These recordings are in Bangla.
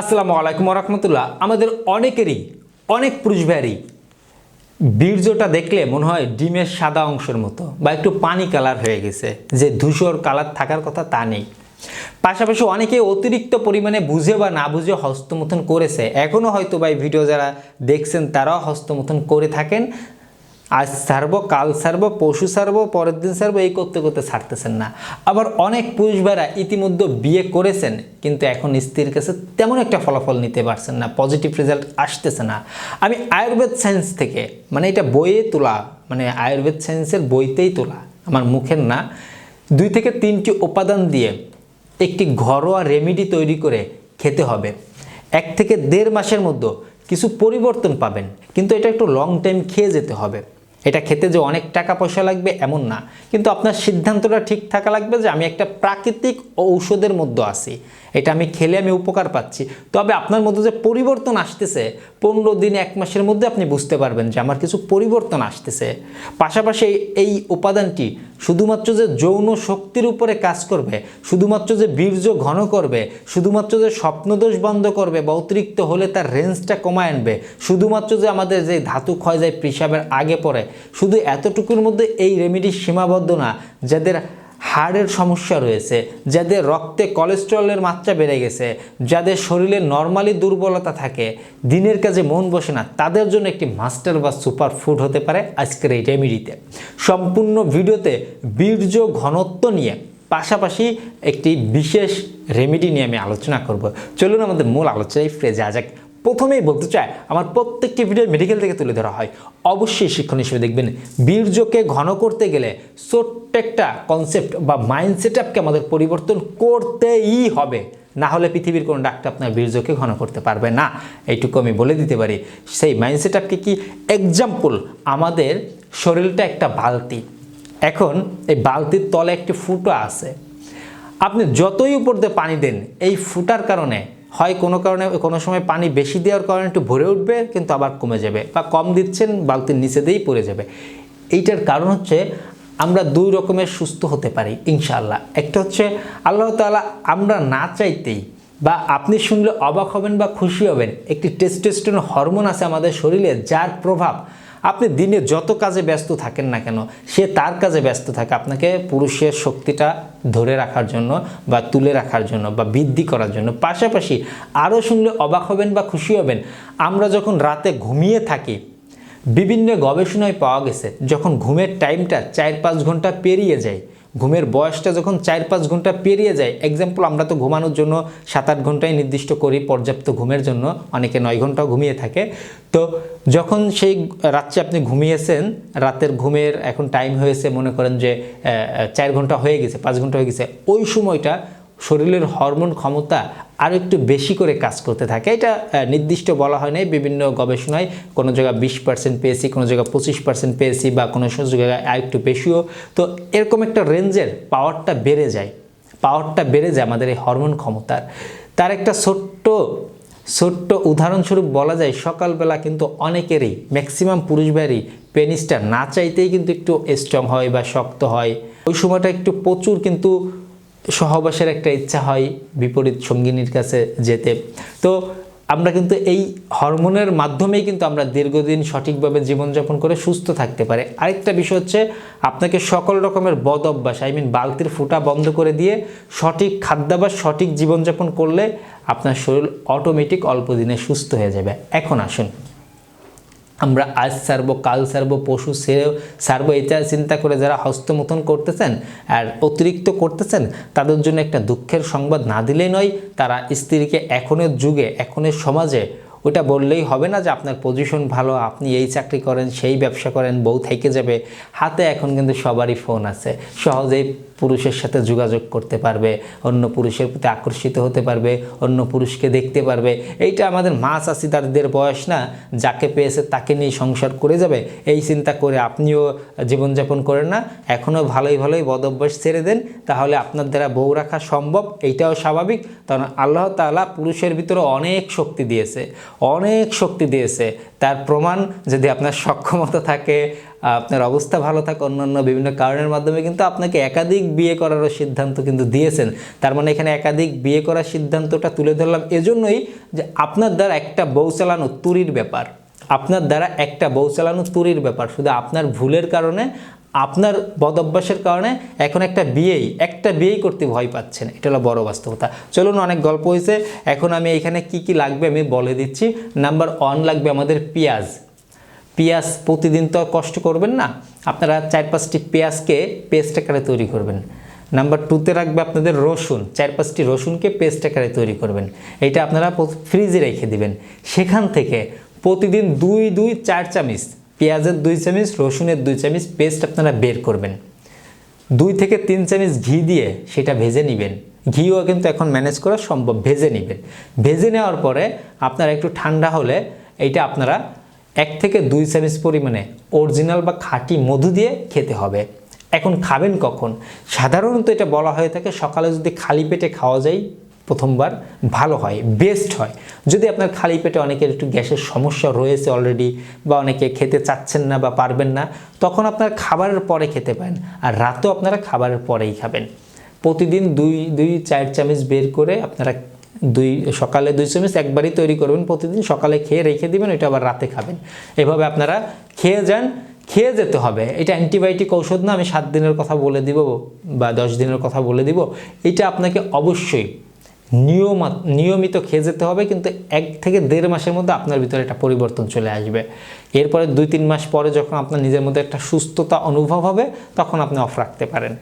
আসসালামু আলাইকুম রহমতুল্লাহ। আমাদের অনেকেরই, অনেক পুরুষ ভাইয়েরই বীর্যটা দেখলে মনে হয় ডিমের সাদা অংশের মতো বা একটু পানি কালার হয়ে গেছে, যে ধূসর কালার থাকার কথা তা নেই। পাশাপাশি অনেকে অতিরিক্ত পরিমাণে বুঝে বা না বুঝে হস্তমথন করেছে। এখনও হয়তো বা ভিডিও যারা দেখছেন তারাও হস্তমথন করে থাকেন। আজ ছাড়বো কাল ছাড়বো পশু ছাড়বো পরের দিন ছাড়বো এই করতে করতে ছাড়তেছেন না। আবার অনেক পুরুষ ভাইরা ইতিমধ্যে বিয়ে করেছেন, কিন্তু এখন স্ত্রীর কাছে তেমন একটা ফলাফল নিতে পারছেন না পজিটিভ রেজাল্ট আসতেছে না। আমি আয়ুর্বেদ সায়েন্স থেকে মানে এটা বইয়ে তোলা মানে আয়ুর্বেদ সায়েন্সের বইতেই তোলা, আমার মুখের না, দুই থেকে তিনটি উপাদান দিয়ে একটি ঘরোয়া রেমিডি তৈরি করে খেতে হবে। এক থেকে দেড় মাসের মধ্যে কিছু পরিবর্তন পাবেন, কিন্তু এটা একটু লং টাইম খেয়ে যেতে হবে। এটা খেতে যে অনেক টাকা পয়সা লাগবে এমন না। কিন্তু আপনার সিদ্ধান্তটা ঠিক থাকা লাগবে যে আমি একটা প্রাকৃতিক ঔষধের মধ্যে আছি। এটা আমি খেলে আমি উপকার পাচ্ছি। তবে আপনার মধ্যে যে পরিবর্তন আসতেছে, পনেরো দিন এক মাসের মধ্যে আপনি বুঝতে পারবেন যে আমার কিছু পরিবর্তন আসতেছে। পাশাপাশি এই- এই উপাদানটি শুধুমাত্র যে যৌন শক্তির উপরে কাজ করবে, শুধুমাত্র যে বীর্য ঘন করবে, শুধুমাত্র যে স্বপ্নদোষ বন্ধ করবে বা অতিরিক্ত হলে তার রেঞ্জটা কমায় আনবে, শুধুমাত্র যে আমাদের যে ধাতু ক্ষয় যায়, পেশাবের আগে পরে শুধু এতটুকুর মধ্যে এই রেমেডি সীমাবদ্ধ না, যাদের হাড়ের সমস্যা রয়েছে, যাদের রক্তে কোলেস্টেরলের মাত্রা বেড়ে গেছে, যাদের শরীরে নর্মালি দুর্বলতা থাকে, দিনের কাজে মন বসে না, তাদের জন্য একটি মাস্টার বা সুপার ফুড হতে পারে আজকের এই রেমিডিতে সম্পূর্ণ ভিডিওতে বীর্য ঘনত্ব নিয়ে, পাশাপাশি একটি বিশেষ রেমেডি নিয়ে আমি আলোচনা করব। চলুন আমাদের মূল আলোচনায় ফিরে যাওয়া যাক। প্রথমেই বলতে চাই, আমার প্রত্যেকটি ভিডিও মেডিকেল থেকে তুলে ধরা হয়। অবশ্যই শিক্ষণ হিসেবে দেখবেন, বীর্যকে ঘন করতে গেলে ছোট্ট একটা কনসেপ্ট বা মাইন্ড সেট আপকে আমাদের পরিবর্তন করতেই হবে। না হলে পৃথিবীর কোনো ডাক্তার আপনার বীর্যকে ঘন করতে পারবে না। এইটুকু আমি বলে দিতে পারি। সেই মাইন্ড সেট আপকে কি? এক্সাম্পল আমাদের শরীরটা একটা বালতি। এখন এই বালতির তলে একটি ফুটো আছে। আপনি যতই উপর দিয়ে পানি দেন, এই ফুটার কারণে হয় কোনো কারণে কোনো সময় পানি বেশি দেওয়ার কারণে একটু ভরে উঠবে, কিন্তু আবার কমে যাবে বা কম দিচ্ছেন, বালতির নিচে দিয়েই পড়ে যাবে। এইটার কারণ হচ্ছে আমরা দুই রকমের সুস্থ হতে পারি, ইনশাআল্লাহ। একটা হচ্ছে আল্লাহ তাআলা আমরা না চাইতেই বা আপনি শুনলে অবাক হবেন বা খুশি হবেন, একটি টেস্টোস্টেরন হরমোন আছে আমাদের শরীরে যার প্রভাব আপনি দিনে যত কাজে ব্যস্ত থাকেন না কেন, সে তার কাজে ব্যস্ত থাকে। আপনাকে পুরুষের শক্তিটা ধরে রাখার জন্য বা তুলে রাখার জন্য বা বৃদ্ধি করার জন্য। পাশাপাশি আরও শুনলে অবাক হবেন বা খুশি হবেন, আমরা যখন রাতে ঘুমিয়ে থাকি, বিভিন্ন গবেষণায় পাওয়া গেছে, যখন ঘুমের টাইমটা চার পাঁচ ঘণ্টা পেরিয়ে যায় ঘুমের বয়সটা যখন চার পাঁচ ঘণ্টা পেরিয়ে যায় এক্সাম্পল আমরা তো ঘুমানোর জন্য সাত আট ঘন্টায় নির্দিষ্ট করি পর্যাপ্ত ঘুমের জন্য, অনেকে নয় ঘণ্টা ঘুমিয়ে থাকে। তো যখন সেই রাত্রে আপনি ঘুমিয়েছেন, রাতের ঘুমের এখন টাইম হয়েছে, মনে করেন যে চার ঘণ্টা হয়ে গেছে, পাঁচ ঘণ্টা হয়ে গেছে, ওই সময়টা শরীরের হরমোন ক্ষমতা আরও একটু বেশি করে কাজ করতে থাকে। এটা নির্দিষ্ট বলা হয় নাই, বিভিন্ন গবেষণায় কোনো জায়গায় বিশ পার্সেন্ট পেয়েছি, কোনো জায়গায় পঁচিশ পার্সেন্ট পেয়েছি বা কোনো জায়গায় আর একটু বেশিও তো এরকম একটা রেঞ্জের পাওয়ারটা বেড়ে যায়। পাওয়ারটা বেড়ে যায় আমাদের এই হরমোন ক্ষমতার। তার একটা ছোট্ট ছোট্ট উদাহরণস্বরূপ বলা যায়, সকালবেলা কিন্তু অনেকেরই ম্যাক্সিমাম পুরুষ ভাইয়েরই পেনিসটা না চাইতেই কিন্তু একটু স্ট্রং হয় বা শক্ত হয়। ওই সময়টা একটু প্রচুর কিন্তু সহবাসের একটা ইচ্ছা হয় বিপরীত সঙ্গিনীর কাছে যেতে। তো আমরা কিন্তু এই হরমোনের মাধ্যমেই কিন্তু আমরা দীর্ঘদিন সঠিকভাবে জীবনযাপন করে সুস্থ থাকতে পারে। আরেকটা বিষয় হচ্ছে, আপনাকে সকল রকমের বদ অভ্যাস আই মিন বালতির ফুটা বন্ধ করে দিয়ে সঠিক খাদ্যাভ্যাস, সঠিক জীবনযাপন করলে আপনার শরীর অটোমেটিক অল্প দিনে সুস্থ হয়ে যাবে। এখন আসুন। আমরা আজ সারবো, কাল সারবো পশু সেরেও সারবো এটা চিন্তা করে যারা হস্তমথন করতেছেন আর অতিরিক্ত করতেছেন, তাদের জন্য একটা দুঃখের সংবাদ না দিলেই নয়, তারা স্ত্রীকে এখনের যুগে, এখনের সমাজে, ওটা বললেই হবে না যে আপনার পজিশন ভালো, আপনি এই চাকরি করেন, সেই ব্যবসা করেন, বউ থেকে যাবে, হাতে এখন কিন্তু সবারই ফোন আছে। সহজেই পুরুষের সাথে যোগাযোগ করতে পারবে, অন্য পুরুষের প্রতি আকর্ষিত হতে পারবে, অন্য পুরুষকে দেখতে পারবে। এইটা আমাদের মা চাষিদারদের বয়স না, যাকে পেয়েছে তাকে নিয়ে সংসার করে যাবে। এই চিন্তা করে আপনিও জীবনযাপন করেন না, এখনও ভালোই ভালোই বদ অভ্যাস ছেড়ে দেন, তাহলে আপনার দ্বারা বউ রাখা সম্ভব, এইটাও স্বাভাবিক। কারণ আল্লাহ তাআলা পুরুষের ভিতরে অনেক শক্তি দিয়েছে, অনেক শক্তি দিয়েছে। তার প্রমাণ যদি আপনার সক্ষমতা থাকে আপনার অবস্থা ভালো থাক, অন্যান্য বিভিন্ন কারণের মাধ্যমে কিন্তু আপনাকে একাধিক বিয়ে করারও সিদ্ধান্ত কিন্তু দিয়েছেন। তার মানে এখানে একাধিক বিয়ে করার সিদ্ধান্তটা তুলে ধরলাম এজন্যই যে আপনার দ্বারা একটা বউ চালানো তুরির ব্যাপার। আপনার দ্বারা একটা বউ চালানো তুরির ব্যাপার। শুধু আপনার ভুলের কারণে, আপনার বদ অভ্যাসের কারণে এখন একটা বিয়েই একটা বিয়েই করতে ভয় পাচ্ছেন। এটা হলো বড় বাস্তবতা। চলুন, অনেক গল্প হয়েছে। এখন আমি এখানে কি কি লাগবে আমি বলে দিচ্ছি। নাম্বার ওয়ান লাগবে আমাদের পেঁয়াজ। পেঁয়াজ প্রতিদিন তো কষ্ট করবেন না। আপনারা চার পাঁচটি পেঁয়াজকে পেস্ট আকারে তৈরি করবেন। নাম্বার টুতে রাখবে আপনাদের রসুন। চার পাঁচটি রসুনকে পেস্ট আকারে তৈরি করবেন। এটা আপনারা ফ্রিজে রেখে দিবেন। সেখান থেকে প্রতিদিন দুই দুই, চার চামিচ পেঁয়াজের দুই চামিচ, রসুনের দুই চামিচ পেস্ট আপনারা বের করবেন। দুই থেকে তিন চামচ ঘি দিয়ে সেটা ভেজে নেবেন। ঘিও কিন্তু এখন ম্যানেজ করা সম্ভব। ভেজে নেবেন। ভেজে নেওয়ার পরে আপনারা একটু ঠান্ডা হলে এইটা আপনারা এক থেকে দুই চামচ পরিমাণে অরিজিনাল বা খাঁটি মধু দিয়ে খেতে হবে। এখন খাবেন কখন? সাধারণত এটা বলা হয়ে থাকে, সকালে যদি খালি পেটে খাওয়া যায়, প্রথমবার ভালো হয় বেস্ট হয়। যদি আপনার খালি পেটে অনেকের একটু গ্যাসের সমস্যা রয়েছে অলরেডি বা অনেকে খেতে চাচ্ছেন না বা পারবেন না, তখন আপনার খাবারের পরে খেতে পারেন। আর রাতেও আপনারা খাবারের পরেই খাবেন। প্রতিদিন দুই দুই, চার চামচ বের করে আপনারা দুই, সকালে দুই চামচ একবারই তৈরি করবেন প্রতিদিন। সকালে খেয়ে রেখে দিবেন, ওইটা আবার রাতে খাবেন। এভাবে আপনারা খেয়ে যান, খেয়ে যেতে হবে। এটা অ্যান্টিবায়োটিক ঔষধ না, আমি সাত দিনের কথা বলে দিব বা দশ দিনের কথা বলে দিব। এটা আপনাকে অবশ্যই নিয়ম, নিয়মিত খেয়ে যেতে হবে, কিন্তু এক থেকে দেড় মাসের মধ্যে আপনার ভিতরে একটা পরিবর্তন চলে আসবে। এরপরে দুই, তিন মাস পরে যখন আপনার নিজের মধ্যে একটা সুস্থতা অনুভব হবে, তখন আপনি অফ রাখতে পারেন।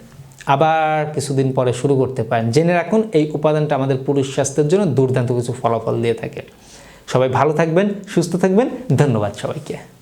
আবার কিছুদিন পরে শুরু করতে পারেন। জেনে রাখুন, এই উপাদানটা আমাদের পুরুষ স্বাস্থ্যের জন্য দুর্দান্ত কিছু ফলাফল দিয়ে থাকে। সবাই ভালো থাকবেন, সুস্থ থাকবেন। ধন্যবাদ সবাইকে।